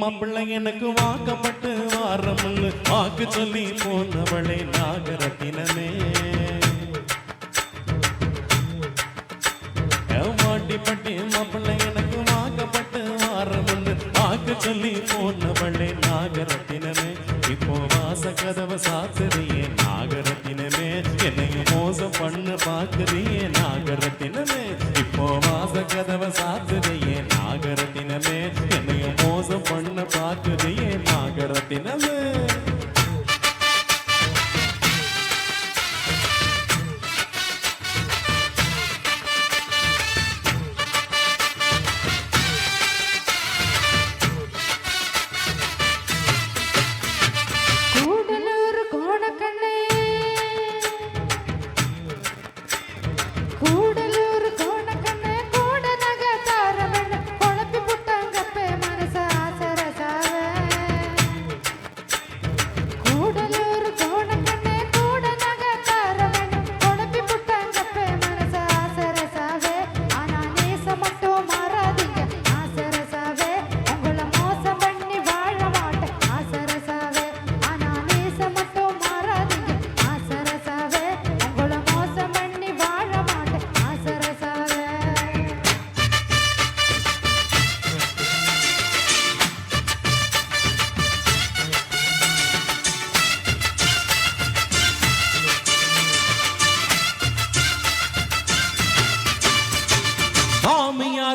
மாப்பிள்ளை எனக்கு வாக்கப்பட்டு வாரமுன்னு வாக்கு சொல்லி போனவளே நாகரத்தினமே. வாட்டி மாப்பிள்ளை எனக்கு வாக்கப்பட்டு வாரமுன்னு வாக்கு சொல்லி போனவளே நாகரத்தினமே. இப்போ வாச கதவை சாத்துறியே நாகரத்தினமே. என்னையும் மோசம் பண்ண பார்க்குறியே நாகரத்தினமே. இப்போ வாச கதவை சா நாகரத்தினமே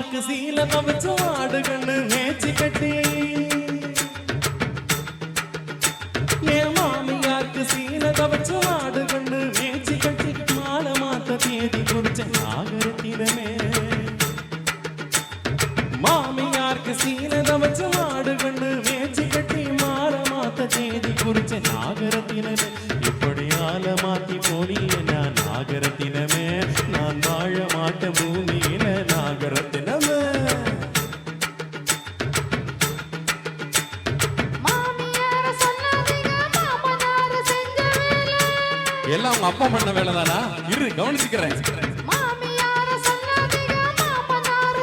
மாமியாருக்கு சீல தவிச்சு ஆடுகண்ணு மேய்ச்சி கட்டி. என் மாமியாருக்கு சீல தவிச்சு ஆடுகண்ணு மேய்ச்சி கட்டி. மாலை மாத்த தேதி குறிச்ச நாகரத்தினமே. மாமியாருக்கு சீல தவிச்சு ஆடுகண்ணு மேய்ச்சி கட்டி. மாலை மாத்த தேதி குறிச்ச நாகரத்தினமே. இப்படி ஆல மாத்தி போனிய நாகரத்தினமே. எல்லாம் உங்க அப்பா பண்ண வேலை தானா இரு கவனிச்சுக்கிறேன். மாமியார சொல்லாதீங்க மாமனார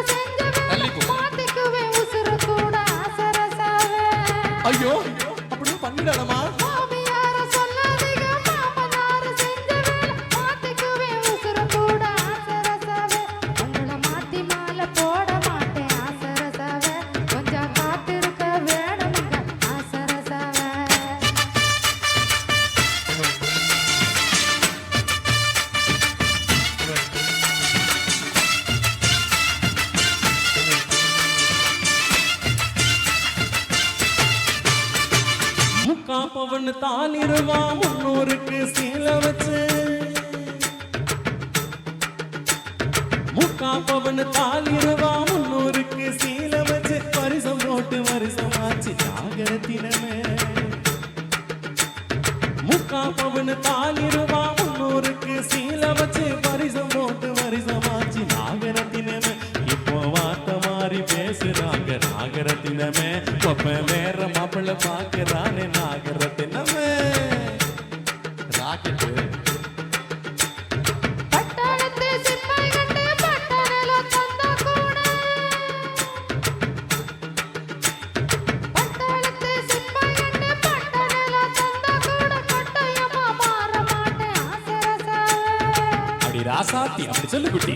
பவன் தான் தாளிருவா முன்னூறுக்கு சீல வச்சு. முக்கா பவன் தான் தாளிருவா முன்னூறுக்கு சீல வச்சு. பரிசம் போட்டு வருஷமாச்சு ஜாகர தினமே முக்கா பவன் தான் தாளிருவா முன்னூறுக்கு சீல வச்சு. பரிசம் போட்டு வருஷமாச்சு நாகரத்தினமே இப்போ வார்த்தை மாறி பேசுறாங்க நாகரத்தினமே கொப்ப வேற மாப்பிள்ள பாக்குறானே ராசாத்தி அப்படி சொல்லு குட்டி.